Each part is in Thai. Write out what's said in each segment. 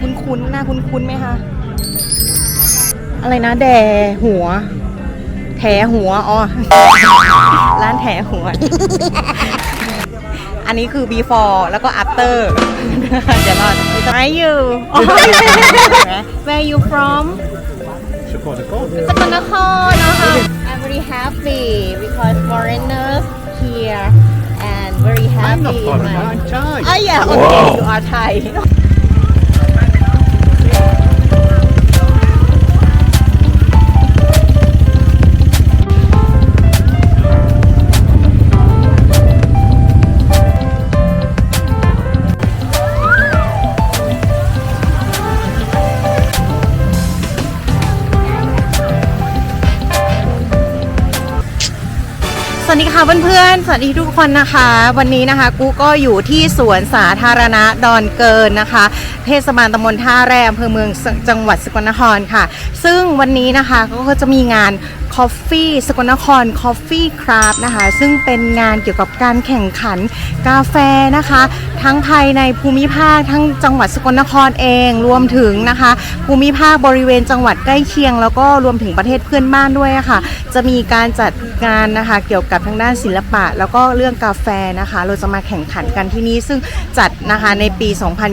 คุ้นๆหน้าคุ้นๆไหมคะอะไรนะแดหัว แถหัวอ๋อร้านแถหัว อันนี้คือ before แล้วก็ after เดี๋ยวรอ Where you Where you from Chicago. สกลนครนะคะ I'm very happy because foreigners here and very happy I'm not in foreign, my- I'm Thai. Oh yeah, okay, you are Thai. ดีค่ะเพื่อนๆ สวัสดีทุกคนนะคะ วันนี้นะคะกูก็อยู่ที่สวนสาธารณะดอนเกินนะคะ เทศบาลตำบลท่าแรอำเภอเมืองจังหวัดสกลนครค่ะ ซึ่งวันนี้นะคะก็จะมีงาน Coffee สกลนคร Coffee Craft นะคะ ซึ่งเป็นงานเกี่ยวกับการแข่งขันกาแฟนะคะ ทั้งภายในภูมิภาคทั้งจังหวัดสกลนครเองรวมถึงนะคะ ภูมิภาคบริเวณจังหวัดใกล้เคียง แล้วก็รวมถึงประเทศเพื่อนบ้านด้วยะค่ะ จะมีการจัดงานนะคะเกี่ยวกับทางด้านศิลปะ แล้วก็เรื่องกาแฟนะคะ เราจะมาแข่งขันกันที่นี่ซึ่งจัดนะคะในปี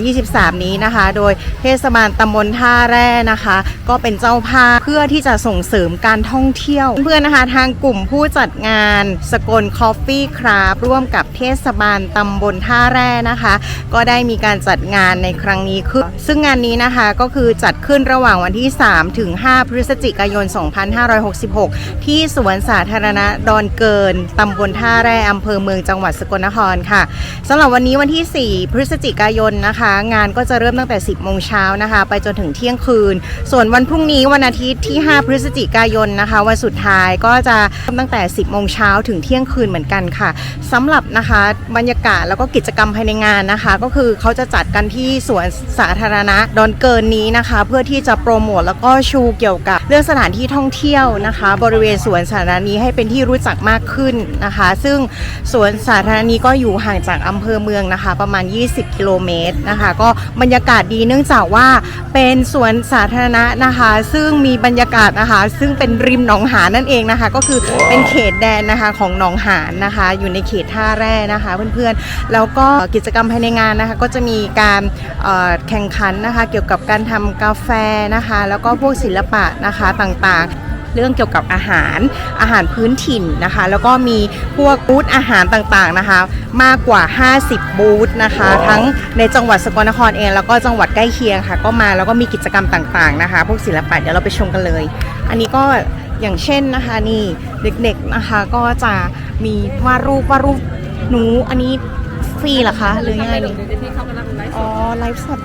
2023 นี้นะคะ โดยเทศบาลตำบลท่าแร่นะคะ ก็เป็นเจ้าภาพเพื่อที่จะส่งเสริมการท่องเที่ยว เพื่อนนะคะทางกลุ่มผู้จัดงานสกลคอฟฟี่คราฟร่วมกับเทศบาลตำบลท่าแร่นะคะก็ได้มีการจัดงานในครั้งนี้ขึ้นซึ่งงานนี้นะคะก็คือจัดขึ้นระหว่างวันที่ 3 ถึง 5 พฤศจิกายน 2566 ที่สวนสาธารณะดอนเกินตำบลท่าแร่อำเภอเมืองจังหวัดสกลนครค่ะสำหรับวันนี้วันที่ 4 พฤศจิกายนนะคะ งานก็จะเริ่มตั้งแต่ 10 โมงเช้านะคะ ไปจนถึงเที่ยงคืน ส่วนวันพรุ่งนี้วันอาทิตย์ที่ 5 พฤศจิกายนนะคะวันสุดท้ายก็จะเริ่มตั้งแต่ 10 โมงเช้าถึงเที่ยงคืนเหมือนกันค่ะสำหรับนะคะบรรยากาศแล้วก็กิจกรรมภายในงานนะคะ ก็คือเขาจะจัดกันที่สวนสาธารณะดอนเกินนี้นะคะ เพื่อที่จะโปรโมทแล้วก็ชูเกี่ยวกับ เรื่องสถานที่ท่องเที่ยวนะคะ บริเวณสวนสาธารณะนี้ให้เป็นที่รู้จักมากขึ้นนะคะ ซึ่งสวนสาธารณะนี้ก็อยู่ห่างจากอำเภอเมืองนะคะ ประมาณ 20 กิโลเมตรนะคะ ก็บรรยากาศดีเนื่องจากว่าเป็นสวนสาธารณะนะคะ ซึ่งมีบรรยากาศนะคะ ซึ่งเป็นริมหนองหานนั่นเองนะคะ ก็คือเป็นเขตแดนนะคะของหนองหานนะคะ อยู่ในเขตท่าแร่นะคะ เพื่อนๆแล้วก็กิจกรรมภายในงานนะคะก็จะมีการแข่งขันนะคะเกี่ยวกับการทำกาแฟนะคะแล้วก็พวกศิลปะนะคะต่างๆเรื่องเกี่ยวกับอาหารอาหารพื้นถิ่นนะคะ แล้วก็มีพวกบูธอาหารต่างๆนะคะ มากกว่า 50 บูธนะคะ ทั้งในจังหวัดสกลนครเอง แล้วก็จังหวัดใกล้เคียงค่ะ ก็มาแล้วก็มีกิจกรรมต่างๆนะคะ พวกศิลปะเดี๋ยวเราไปชมกันเลย อันนี้ก็อย่างเช่นนะคะนี่เด็กๆนะคะก็จะมีวาดรูปวาดรูปหนูอันนี้ ฟรีเหรอคะหรือยังไงนี่อ๋อไลฟ์สด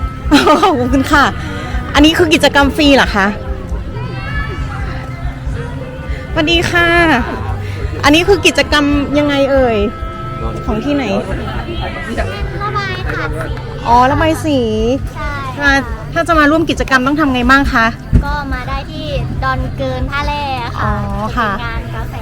ขอบคุณค่ะ อันนี้คือกิจกรรมฟรีเหรอคะสวัสดีค่ะ อันนี้คือกิจกรรมยังไงเอ่ย ของที่ไหน ระบายค่ะอ๋อระบายสีใช่อ่าถ้าจะมาร่วมกิจกรรมต้องทำไงบ้างคะ ก็มาได้ที่ดอนเกินท่าแร่อ๋ค่ะอค่ะจะเป็นงานกาแฟ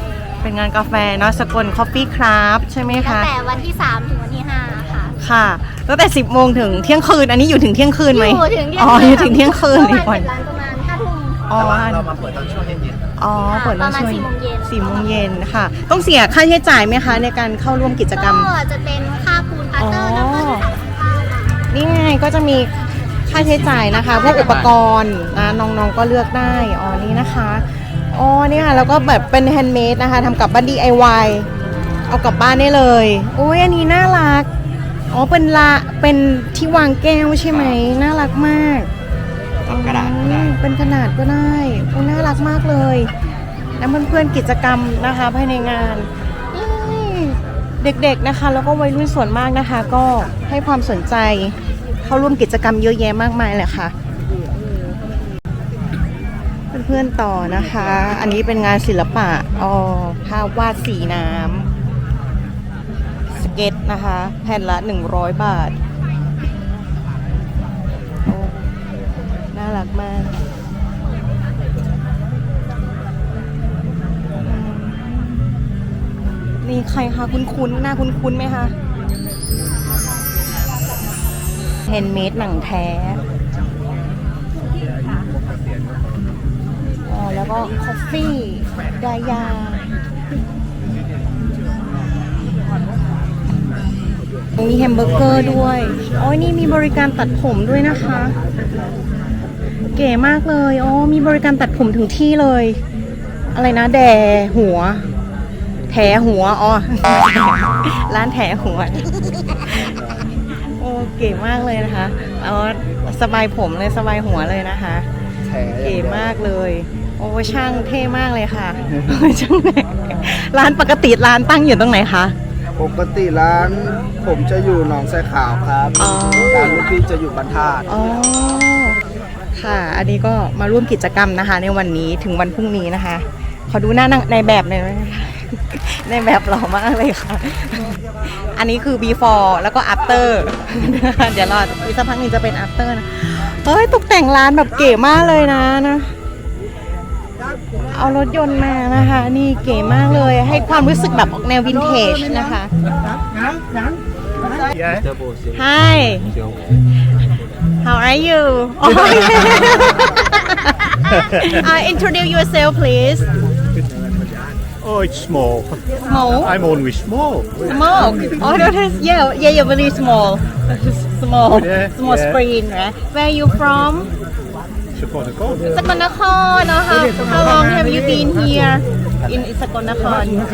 เป็นงานกาแฟเนาะสกลคอฟฟี่คราฟใช่ไหมตั้งคะ แต่วันที่ 3 ถึงวันที่ 5 ค่ะ ค่ะตั้งแต่ 10 โมงถึงเที่ยงคืน อันนี้อยู่ถึงเที่ยงคืนไหมอยู่ถึงเที่ยงอ๋อคืนอยู่ถึงเที่ยงคืนเมื่เลอยวานก่อนเปิดร้านประมาณ5ทุ่ม อ๋อเรามาเปิดตอนช่วงเย็นอ๋อ เปิดปร้าระนมาณช่วง4โมงเย็น สี่โมงเย็นค่ะ ต้องเสียค่าใช้จ่ายไหมคะ ในการเข้าร่วมกิจกรรม ก็จะเป็นค่าปูนพาสเตอร์น้ำมันสามสิบบาทนี่ไงก็จะมีค่าใช้จ่ายนะคะ พวกอุปกรณ์นะน้องๆก็เลือกได้ อ๋อ นี่นะคะ อ๋อเนี่ยแล้วก็แบบเป็นแฮนด์เมดนะคะทำกับบ้าน DIY เอากลับบ้านได้เลยโอ้ยอันนี้น่ารัก อ๋อเป็นละเป็นที่วางแก้วใช่ไหมน่ารักมากๆกระดาษก็ได้อืมเป็นขนาดก็ได้โอ้น่ารักมากเลยแล้วเพื่อนๆกิจกรรมนะคะภายในงานนี่เด็กๆนะคะ แล้วก็วัยรุ่นส่วนมากนะคะ ก็ให้ความสนใจเข้าร่วมกิจกรรมเยอะแยะมากมายเลยค่ะ เพื่อนๆต่อนะคะ อันนี้เป็นงานศิลปะอ๋อภาพวาดสีน้ำสเก็ตนะคะ แผ่นละ 100 บาทโอ้น่ารักมากนี่ใครคะคุ้นๆ หน้าคุ้นๆไหมคะ เฮนเมดหนังแท้ ก็คอฟฟี่ดายามีแฮมเบอร์เกอร์ด้วยโอ้ยนี่มีบริการตัดผมด้วยนะคะ เก๋มากเลยอ๋อมีบริการตัดผมถึงที่เลย อะไรนะ แด่หัว แถหัวอ๋อร้านแถหัวโอ้เก๋มากเลยนะคะเอาสบายผมเลยสบายหัวเลยนะคะแถเก๋มากเลย โอ้ช่างเท่มากเลยค่ะช่างร้านปกติร้านตั้งอยู่ตรงไหนคะ ปกติร้านผมจะอยู่หนองไทรขาวครับอ๋อ ร้านลูกพี่จะอยู่บรรทัดอ๋อค่ะ อันนี้ก็มาร่วมกิจกรรมนะคะ ในวันนี้ถึงวันพรุ่งนี้นะคะ ขอดูหน้าในแบบหน่อยไหมคะ ในแบบหล่อมากเลยค่ะ อันนี้คือ before แล้วก็ after เดี๋ยวรออีกสักพักหนึงจะเป็น after นะเฮ้ยตกแต่งร้านแบบเก๋มากเลยนะนะ เอารถยนต์มานะคะ นี่เก๋มากเลย ให้ความรู้สึกแบบออกแนววินเทจนะคะ Yeah. Hi How are you oh, uh, Introduce yourself please Oh, it's small. Small I'm only small. Small Oh that is yeah yeah you're very small Small Yeah, Small yeah. screen right Where are you from Sakonakon, no? Uh, how, how long have you been here in Sakonakon?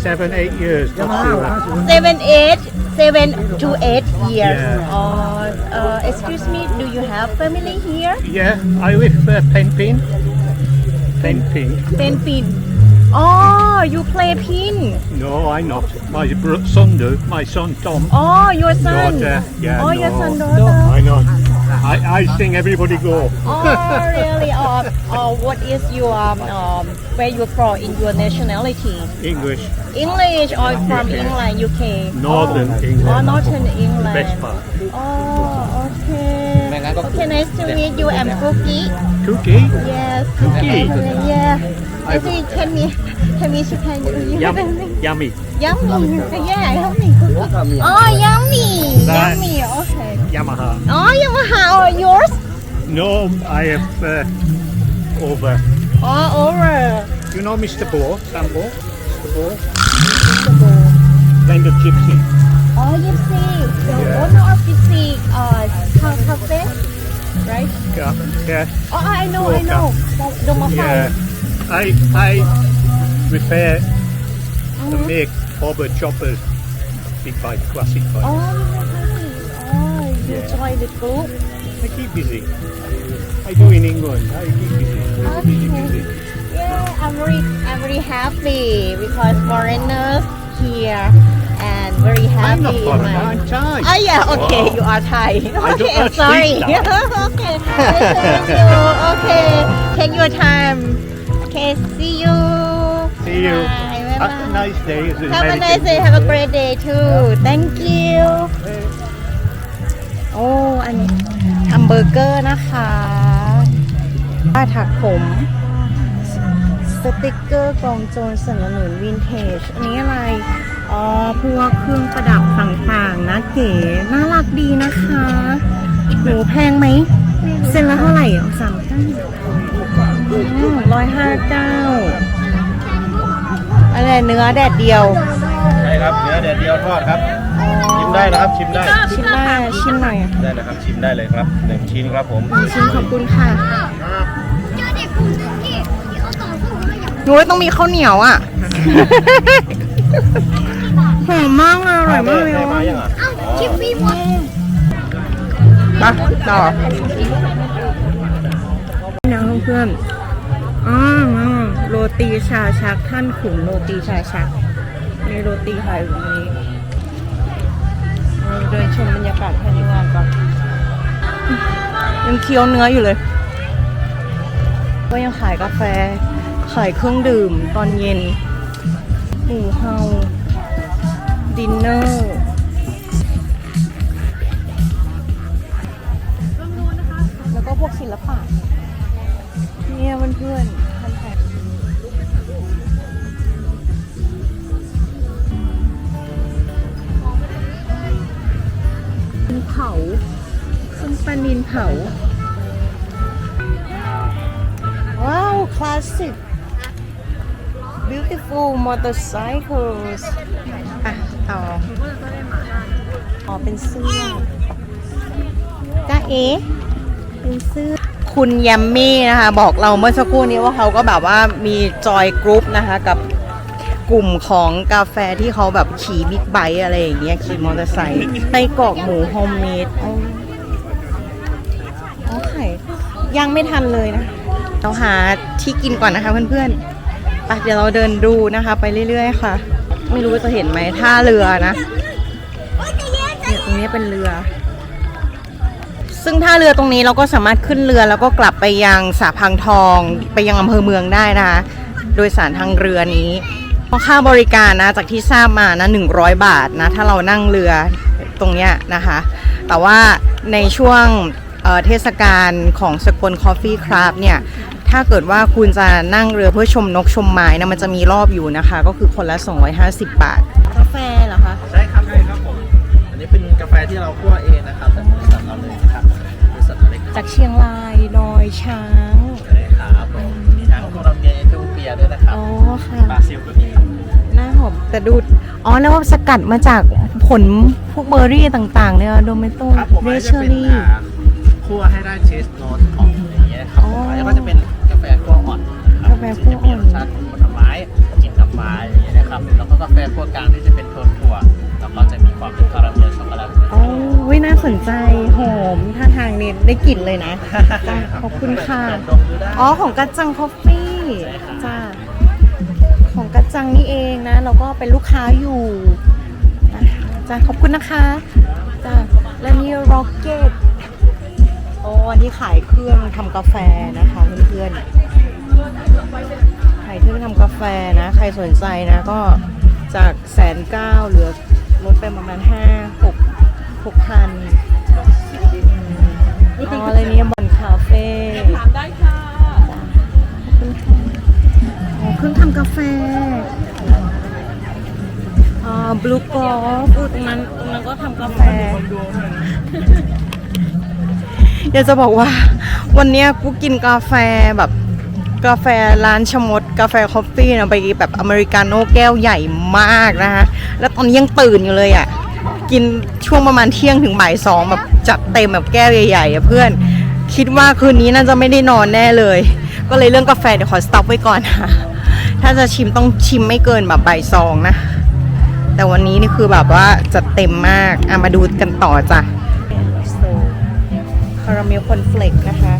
Seven, eight years. Seven, eight, seven to eight years. Yeah. Uh, uh, excuse me, do you have family here? Yeah, I live uh, Penpin. Penpin. Penpin. Oh, you play pin? No, I not. My son do. My son Tom. Oh, your son. Daughter. Yeah. Oh, no. your son daughter. No, I not. I, I sing everybody go. อ๋อ really um uh, what is your um, um where you from in your nationality English. English or from England UK Northern oh. England. oh Northern The England best part. oh okay okay nice to meet you I'm Cookie Cookie. yes Cookie. yeah I think can me can me she can do you Yum, yummy. Yummy. Yeah, yummy. Oh, yummy. Yummy. Okay. Yamaha. Oh, Yamaha. Oh, yours? No, I have uh, over. Oh, over. You know Mr. Bo? Sambo? Mr. Bo? Mr. Bo. Kind of gypsy. Oh, Gypsy. The Yeah. owner of Gypsy uh, cafe, right? Yeah. yeah. Oh, I know, I know. Domafai. Yeah, I I repair and make Hobber choppers, big bike, classic bike. Oh, Yeah. join the group. I keep busy. I do in England. I keep busy. Busy, busy. Yeah, I'm very, I'm very happy because foreigners here and very happy. I'm not in my- I'm Thai. Oh yeah, okay, Wow. you are Thai. I Okay, I'm sorry. okay, thank you. Okay, take your time. Okay, see you. See you. Bye, bye, Have a nice day. Have a nice day. Have a great day too. Thank you. โอ้ อันนี้แฮมเบอร์เกอร์นะคะป้าถักผม สติกเกอร์กองโจรสนับสนุนวินเทจ อันนี้อะไร อ๋อ พวกเครื่องประดับต่างๆนะเก๋ น่ารักดีนะคะหนูแพงไหมเส้นละเท่าไหร่อะสามเก้าร้อยห้าเก้าอะไรเนื้อแดดเดียว ใช่ครับ เนื้อแดดเดียวทอดครับชิม ได้นะครับชิมได้ชิมได้ชิมหน่อยอะได้นะครับชิมได้เลยครับหนึ่งชิ้นครับผมชิมขอบคุณค่ะเจอเด็กกลุ่มหนึงที่ที่เขาต่อสู้แล้วอยากหนูว่าต้องมีข้าวเหนียวอะหอมมากเลยอร่อยมากเลยได้อะมายังอะเอ้าชิปปี้หมดมาต่อนะเพื่อนๆอ๋อโรตีชาชักท่านขุนโรตีชาชักมีโรตีขายอยู่ตรงนี้ เดินชมบรรยากาศภายในงานก่อนยังเคี้ยวเนื้ออยู่เลย ก็ยังขายกาแฟ ขายเครื่องดื่มตอนเย็นหมูเฮาดินเนอร์แล้วก็พวกศิลปะเนี่ยเพื่อนๆ ซึ่งปลานินเผาอ๋อ classic beautiful motorcycles อะ ต่ออ๋อเป็นเสื้อจ้าเอ๋เป็นเสื้อคุณยัมมี่นะคะ บอกเราเมื่อสักครู่นี้ว่าเขาก็แบบว่ามีจอยกรุ๊ปนะคะกับกลุ่มของกาแฟที่เขาแบบขี่บิ๊กไบค์อะไรอย่างเงี้ยขี่มอเตอร์ไซค์ไส้กรอกหมูโฮมเมดอ๋ออ๋อไข่ ยังไม่ทันเลยนะเราหาที่กินก่อนนะคะเพื่อนๆไปเดี๋ยวเราเดินดูนะคะ ไปเรื่อยๆค่ะ ไม่รู้ว่าจะเห็นไหมท่าเรือนะเนี่ยตรงนี้เป็นเรือ ซึ่งท่าเรือตรงนี้เราก็สามารถขึ้นเรือแล้วก็กลับไปยังสาพังทองไปยังอำเภอเมืองได้นะคะ โดยสารทางเรือนี้เพราะค่าบริการนะจากที่ทราบมานะ100 บาทนะถ้าเรานั่งเรือตรงเนี้ยนะคะ แต่ว่าในช่วง เอ่อเทศกาลของสกลคอฟฟี่คราฟเนี่ยถ้าเกิดว่าคุณจะนั่งเรือเพื่อชมนกชมไม้นะมันจะมีรอบอยู่นะคะ ก็คือคนละ 250 บาท กาแฟเหรอคะ ใช่ครับใช่ครับผม อันนี้เป็นกาแฟที่เราคั่วเองนะครับแต่บริษัทเราเลยนะครับบริษัทเราเล็กจากเชียงรายดอยช้างเลยครับผมมีทั้งโคลอมเบียเอธิโอเปียด้วยนะครับอ๋อค่ะ บราซิลก็มีหน้าหอมแต่ดูดอ๋อ แล้วว่าสกัดมาจากผลพวกเบอร์รี่ต่างๆเนี่ยโดเมโตครับผมเรอันนี้เชจะอเป็นรี่ อ่า คั่วให้ได้เชสโนตของอย่างเงี้ยครับอ๋อผมแล้วก็จะเป็นกาแฟคั่วอ่อนนะครักาแฟคั่วอ่อนที่จะมีรสชาติของผลไม้กลิ่นกาแฟอย่างเงี้ยนะครับแล้วก็กาแฟคั่วกลางที่จะเป็นโทนถั่วแล้วก็จะมีความเป็นคาราเมลช็อกโกแลตอ๋อวิน่าสนใจหอมท่าทางนี่ได้กลิ่นเลยนะจ้ะขอบคุณค่ะดมดูได้อ๋อของกัจจังคอฟฟี่ใช่ค่ะจ้าของกัจจังนี่เองนะเราก็เป็นลูกค้าอยู่นะจ้าขอบคุณนะคะจ้าและนี่ร็อกเก็ต โอ้อันนี้ขายเครื่องทำกาแฟนะคะเพื่อนๆขายเครื่องทำกาแฟนะ ใครสนใจนะก็จากแสนเก้าเหลือลดไปประมาณห้าหกหกพันอ๋ออะไรเนี่ยบอนคาเฟ่ถามได้ค่ะอ๋อเครื่องทำกาแฟอ่าบลูกอล์ฟตรงนั้นตรงนั้นก็ทำกาแฟ อยากจะบอกว่า วันนี้กูกินกาแฟแบบกาแฟร้านชมดกาแฟคอฟฟี่นะไปแบบอเมริกาโน่แก้วใหญ่มากนะคะแล้วตอนนี้ยังตื่นอยู่เลยอะ่ะกินช่วงประมาณเที่ยงถึงบ่ายสองแบบจัดเต็มแบบแก้วใหญ่ๆอะเพื่อน คิดว่าคืนนี้น่าจะไม่ได้นอนแน่เลย ก็เลยเรื่องกาแฟเดี๋ยวขอสต็อปไว้ก่อนค่ะถ้าจะชิมต้องชิมไม่เกินแบบบ่ายสองนะ แต่วันนี้นี่คือแบบว่าจัดเต็มมากอะมาดูกันต่อจ้ะาราเมลคอนเฟลกนะคะ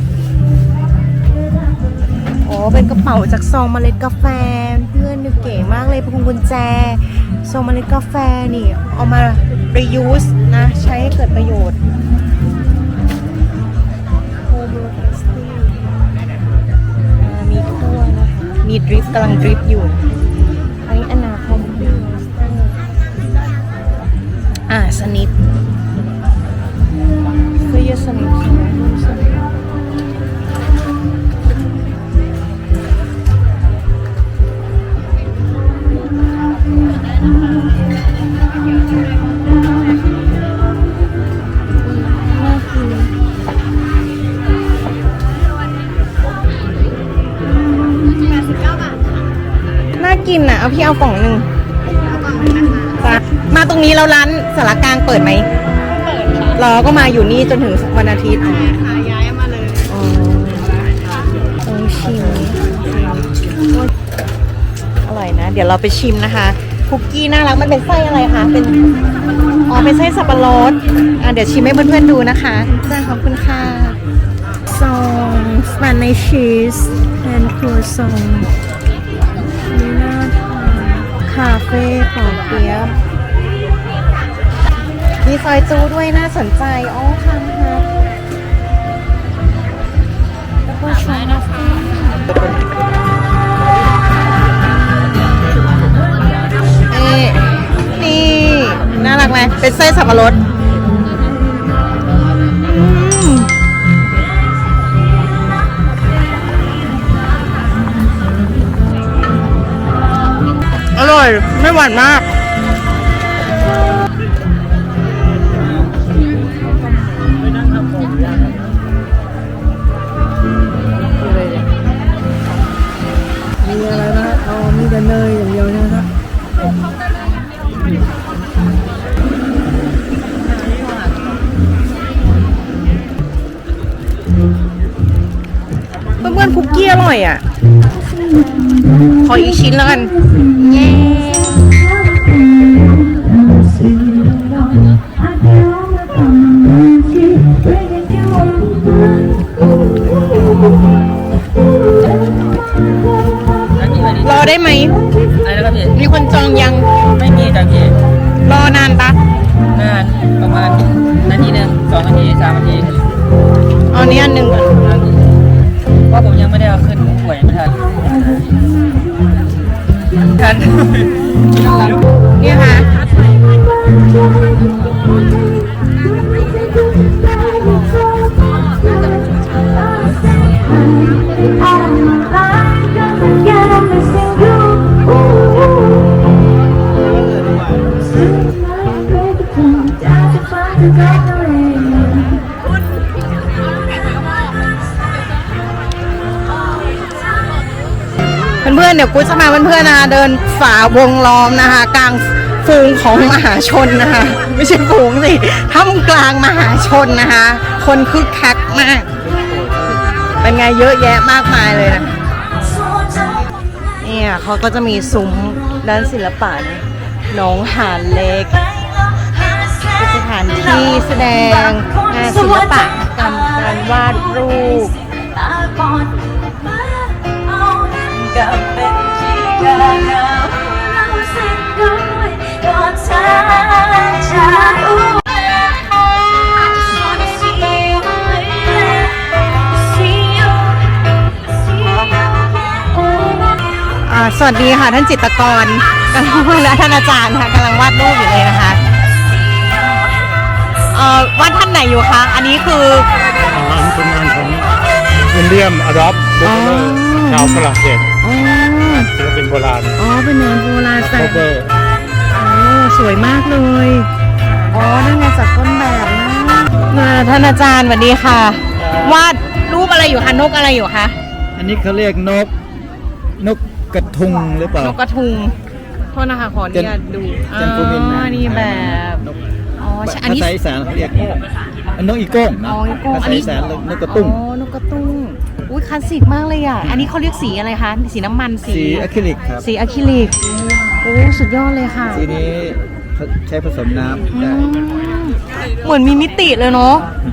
โอ้เป็นกระเป๋าจากซองเมล็ดกาแฟ เพื่อนดูเก๋มากเลยพวงกุญแจ ซองเมล็ดกาแฟนี่ เอามา reuse นะ ใช้ให้เกิดประโยชน์มีคั่วนะคะ มีดริฟกำลังดริฟอยู่ อันนี้อนาคอมพิวอ่าสนิทเสื้อยืดสนิท น่ากินน่ากินอะ เอาพี่เอากล่องหนึ่งจ้ะมาตรงนี้แล้วร้านสารกลางเปิดไหมเปิดค่ะเราก็มาอยู่นี่จนถึงวันอาทิตย์ค่ะย้ายมาเลยอ๋อต้องชิมอร่อยนะ เดี๋ยวเราไปชิมนะคะ คุกกี้น่ารักมันเป็นไส้อะไรคะเป็นอ๋อเป็นไส้สับปะรดอะเดี๋ยวชิมให้เพื่อนๆดูนะคะจ้าขอบคุณค่ะซองสปานิชชีสแอนครัวซองนี่น่าทานคาเฟ่ปอเปี๊ยะมีซอยจูด้วยน่าสนใจอ๋อค่ะ ไหมเป็นไส้สับปะรดอืมอร่อย ไม่หวานมาก อยอะ ขออีกชิ้นแล้วกัน เย้รอได้ไหมอะไรนะครับพี่มีคนจองยัง ไม่มีจ้ะพี่รอนานปะนานประมาณนาทีหนึ่งสองนาทีสามนาที เอานี้อันหนึ่งก่อน เพราะผมยังไม่ได้เอาขึ้นหวยไม่ทันทัน เนี่ยค่ะ ยวกูจะพาเพื่อนๆนะคะเดินฝ่าวงล้อมนะคะ กลางฝูงของมหาชนนะคะ ไม่ใช่ฝูงสิท่ามกลางมหาชนนะคะ คนคึกคักมาก เป็นไงเยอะแยะมากมายเลยนะเนี่ยเขาก็จะมีซุ้มด้านศิลปะนะหนองหานเล็กเป็นสถานที่แสดงงานศิลปะกรรมการวาดรูปกับเป็น สวัสดีค่ะท่านจิตรกรกำลังและท่านอาจารย์ค่ะกำลังวาดรูปอยู่เลยนะคะเอ่อวาดท่านไหนอยู่คะอันนี้คืออันเป็นงานของวิลเลียมอดอฟเบเกอร์ชาวฝรั่งเศสอ๋อศิลปินโบราณอ๋อเป็นงานโบราณโคแต่เบอร์โอ้สวยมากเลยอ๋อนั่นไงจากต้นแบบนะมาท่านอาจารย์สวัสดีค่ะ วาดรูปอะไรอยู่คะนกอะไรอยู่คะอันนี้เขาเรียกนกนก กระทุงหรือเปล่า นกกระทุงโทษนะคะขออนุญาตดูจันทร์ภูมินทร์อ๋อนี่แบบนกอ๋อใช่อันภานี้ษาอีสานเขาเรียกอันนกอีโก้งนะอ๋ออีโก้งภาอัษานนี้อีสานเรียกนกกระตุ้งอ๋อนกกระตุ้งอุ้ยคลาสสิกมากเลยอะอันนี้เขาเรียกสีอะไรคะสีน้ำมันสีสีอะคริลิกครับ สีอะคริลิกโอ้สุดยอดเลยค่ะสีนี้ใช้ผสมน้ำได้อืมเหมือนมีมิติเลยเนาะโอ้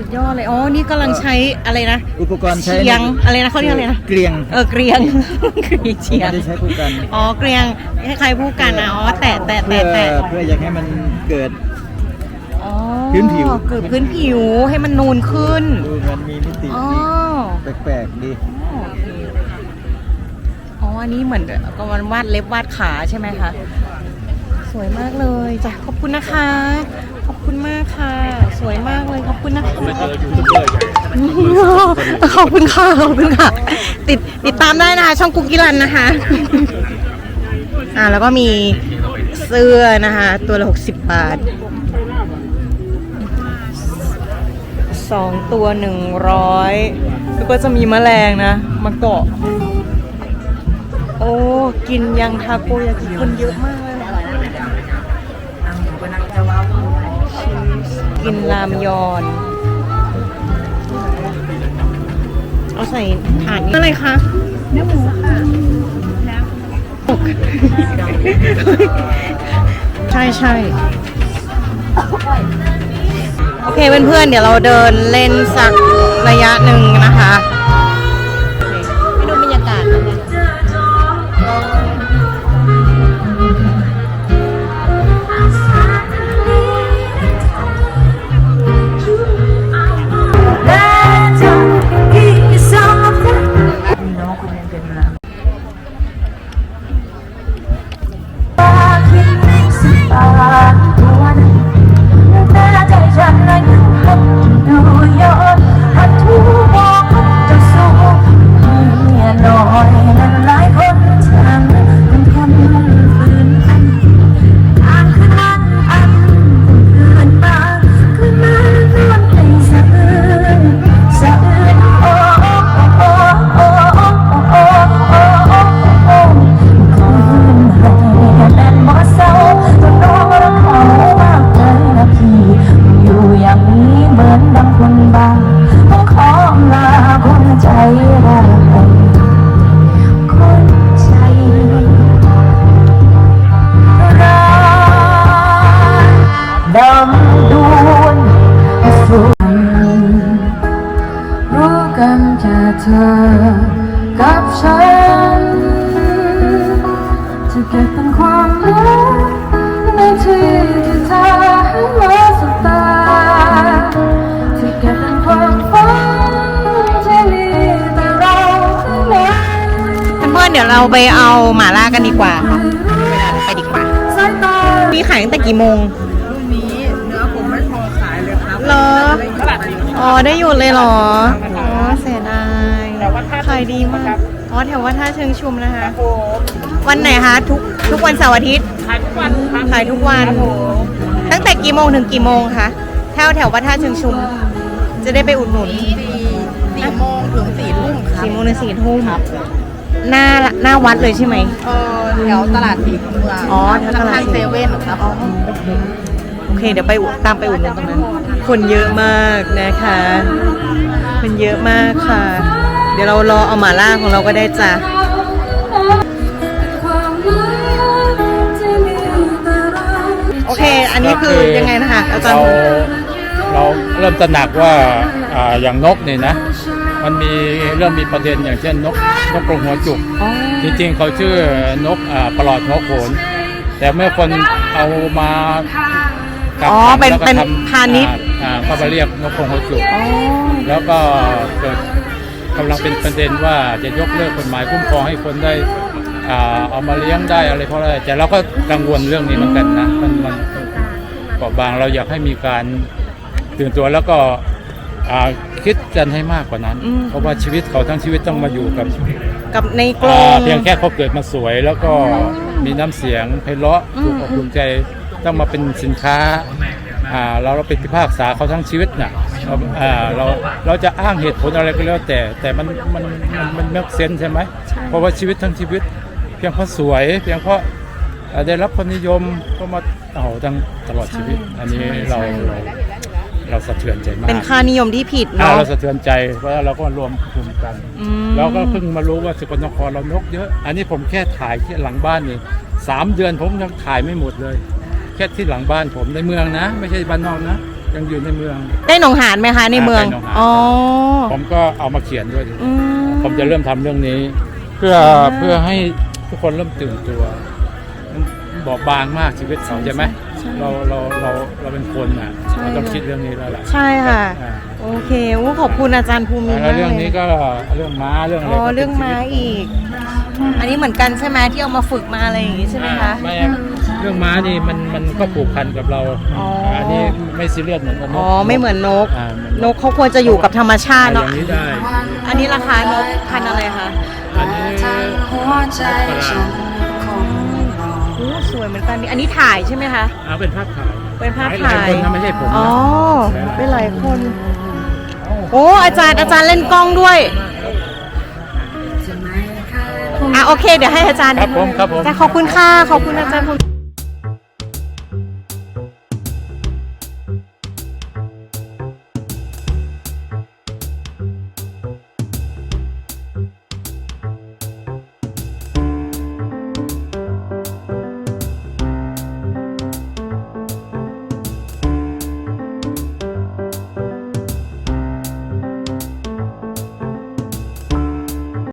สุดยอดเลย อ๋อ นี่กำลังใช้อะไรนะ อุปกรณ์ใช้เชียงอะไรนะเขาเรียกอะไรนะ เกลียง เออ เกรียง เกรียงเชียงไม่ได้ใช้คู่กันอ๋อ เกรียงคล้ายๆผู้กันอะอ๋อ แตะแตะเพื่แตะอแตะเพื่ออยากให้มันเกิด อ๋อพื้นผิว เกิดพื้นผิวให้มันนูนขึ้น ดูมันมีมิติอ๋อแปลกๆดีโอเคอ๋อ อันนี้เหมือนก็มันวาดเล็บวาดขาใช่ไหมคะ สวยมากเลยจ้ะ ขอบคุณนะคะขอบ คุณมากค่ะ สวยมากเลยขอบคุณนะคะขอบคุณค่ะขอบคุณค่ะ ติดติดตามได้นะคะ ช่องกุ๊กกิลันนะคะ อ่าแล้วก็มีเสื้อนะคะ ตัวละ60บาทสองตัวหนึ่งร้อยแล้วก็จะมีแมลงนะมาเกาะ โอ้ กินยังทาโกยากิคนเยอะมาก กินรามยอน เอาใส่ถาดนี้อะไรคะเนื้อหมูค่ะใช่ใช่โอเคเพื่อนๆเดี๋ยวเราเดินเล่นสักระยะหนึ่งนะคะ กันแค่เธอ กับฉัน จะเก็บเป็นความลับในที่ที่เธอให้มาสบตาที่เก็บเป็นความฝันที่มีแต่เราข้างในเพื่อนๆเดี๋ยวเราไปเอาหมาล่ากันดีกว่าค่ะไปดีกว่าสายตามีขายตั้งแต่กี่โมงรุ่นนี้เนื้อผมไม่พอขายเลยครับเหรอ ตลาดดีอ๋อ ได้หยุดเลยเหรออ๋อเสียดาย ขายดีมาก อ๋อแถววัดท่าเชิงชุมนะคะ วันไหนคะทุกทุกวันเสาร์อาทิตย์ ขายทุกวันครับขายทุกวัน ตั้งแต่กี่โมงถึงกี่โมงคะแถวแถววัดท่าเชิงชุม จะได้ไปอุดหนุนสี่โมงถึงสี่ทุ่มครับสี่โมงถึงสี่ทุ่มหน้าหน้าวัดเลยใช่ไหมเออแถวตลาดสีเมืองอ๋อแถวตลาดข้างๆเซเว่นครับโอเคเดี๋ยวไปอุตามไปอุดหนุนตรงนั้น คนเยอะมากนะคะคนเยอะมากค่ะเดี๋ยวเรารอเอาหมาล่าของเราก็ได้จ้ะความลับที่มีแต่เราโอเค อันนี้คือยังไงนะคะอาจารเราย์ เราเริ่มตระหนักว่าอ่าอย่างนกเนี่ยนะ มันมีเริ่มมีประเด็นอย่างเช่นนกนกกรงหัวจุกจริงๆเขาชื่อนกอ่าปลอดหัวโขน แต่เมื่อคนเอามากัอ๋อทำเป็นแล้วก็เป็นทำพาณิชย์ อ่าอ่าก็มาเรียกนกกรงหัวจุกอ๋อแล้วก็เกิดกำ ลังเป็นประเด็นว่าจะยกเลิกกฎหมายคุ้มครองให้คนได้อ่าเอามาเลี้ยงได้อะไรเพราะอะไรแต่เราก็กังวลเรื่องนี้เหมือนกันนะมันมันเปราะบางเราอยากให้มีการตื่นตัวแล้วก็อ่าคิดกันให้มากกว่านั้นอืมเพราะว่าชีวิตเขาทั้งชีวิตต้องมาอยู่กับกับในกรอ่างเพียงแค่เขาเกิดมาสวย แล้วก็มีน้ำเสียงไพเราะอืมถูกอกถูกใจต้องมาเป็นสินค้าอ่าเราเราเป็นพิพากษาเขาทั้งชีวิตน่ะเรา อ่าเราเราจะอ้างเหตุผลอะไรก็แล้วแต่ แต่มันมันมันมันเมกเซนใช่ไหมเพราะว่าชีวิตทั้งชีวิต เพียงเพราะสวย เพียงเพราะอ่าได้รับความนิยมก็มาเอาทั้งตลอดชีวิตอันนี้เราเราเราสะเทือนใจมากเป็นค่านิยมที่ผิดอ่าเนาะ เราสะเทือนใจเพราะเราก็มารวมกลุ่มกัน อืม เราก็เพิ่งมารู้ว่าสกลนครเรานกเยอะ อันนี้ผมแค่ถ่ายแค่หลังบ้านนี่สามเดือนผมยังถ่ายไม่หมดเลย แค่ที่หลังบ้านผมในเมืองนะ ไม่ใช่บ้านนอกนะ ยังอยู่ในเมือง ได้หนองหานไหมคะในเมือง ได้หนองหาน อ๋อ ผมก็เอามาเขียนด้วยอืมผมจะเริ่มทำเรื่องนี้ เพื่อเพื่อให้ทุกคนเริ่มตื่นตัวมันบอบบางมากชีวิตเขาใช่ไหมเราเราเราเราเป็นคนอะเราต้องคิดเรื่องนี้แล้วล่ะใช่ค่ะ อ่าโอเคอู้ขอบคุณอาจารย์ภูมิแล้วมากเรื่องเลนี้ยก็เรื่องม้าเรื่องอะไรอ๋อก็ป็นเรื่องม้าชีวิตอีก อันนี้เหมือนกันใช่ไหมที่เอามาฝึกมาอะไรอย่างงี้ใช่ไหมคะไม่ เรื่องม้านี่มันมันก็ผูกพันกับเราอ๋ออันนี้ไม่ซีเรียสเหมือนกับนกอ๋อ ไม่เหมือนนก อ่านกเขาควรจะอยู่กับธรรมชาอ่าติอเนาะ ย่างนี้ได้อันนี้ราคานกพันธุ์อะไรคะอันนี้หัวใจฉันคงรอ โอ้สวยเหมือนกันนี่อันนี้ถ่ายใช่ไหมคะเอาเป็นภาพถ่ายเป็นภาพหลาถ่ายคนนะไม่ใช่ผมนะอ๋อ เป็นหลายคน โอ้ อาจารย์อาจารย์เล่นกล้องด้วย อะโอเค เดี๋ยวให้อาจารย์ครับผมครับผมจะขอบคุณค่ะ ขอบคุณอาจารย์ภูมิ